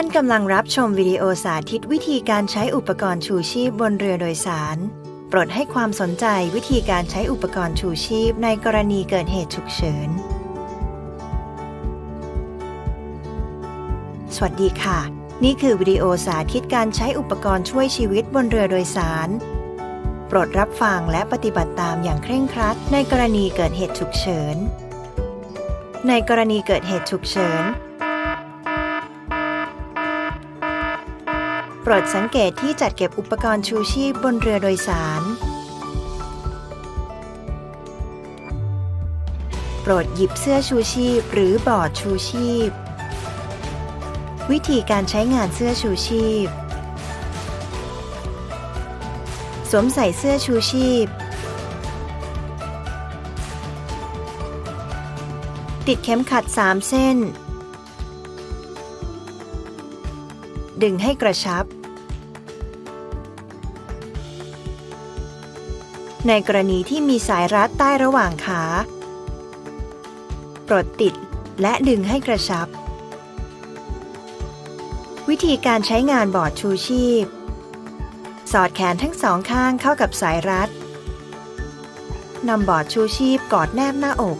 ท่านกำลังรับชมวิดีโอสาธิตวิธีการใช้อุปกรณ์ชูชีพบนเรือโดยสาร โปรดให้ความสนใจวิธีการใช้อุปกรณ์ชูชีพในกรณีเกิดเหตุฉุกเฉิน สวัสดีค่ะ นี่คือวิดีโอสาธิตการใช้อุปกรณ์ช่วยชีวิตบนเรือโดยสาร โปรดรับฟังและปฏิบัติตามอย่างเคร่งครัดในกรณีเกิดเหตุฉุกเฉิน ในกรณีเกิดเหตุฉุกเฉิน รดสังเกตที่จัดเก็บอุปกรณ์ชูชีพบนเรือโดยสาร โปรดหยิบเสื้อชูชีพหรือบอร์ดชูชีพ วิธีการใช้งานเสื้อชูชีพ สวมใส่เสื้อชูชีพ ติดเข็มขัด 3 เส้นดึงให้กระชับ ในกรณีที่มีสายรัดใต้ระหว่างขา ปลดติดและดึงให้กระชับ วิธีการใช้งานบอร์ดชูชีพ สอดแขนทั้งสองข้างเข้ากับสายรัดนำบอร์ดชูชีพกอดแนบหน้าอก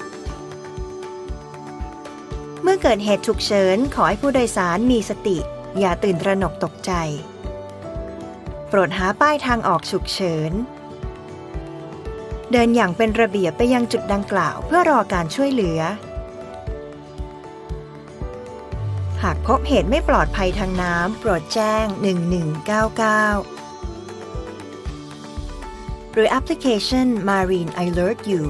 เมื่อเกิดเหตุฉุกเฉินขอให้ผู้โดยสารมีสติ อย่าตื่นตระหนกตกใจ โปรดหาป้ายทางออกฉุกเฉิน เดินอย่างเป็นระเบียบไปยังจุดดังกล่าวเพื่อรอการช่วยเหลือ หากพบเหตุไม่ปลอดภัยทางน้ำโปรดแจ้ง 1199 หรือแอปพลิเคชัน Marine Alert You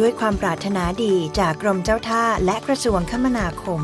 ด้วยความปรารถนาดีจากกรมเจ้าท่าและกระทรวงคมนาคม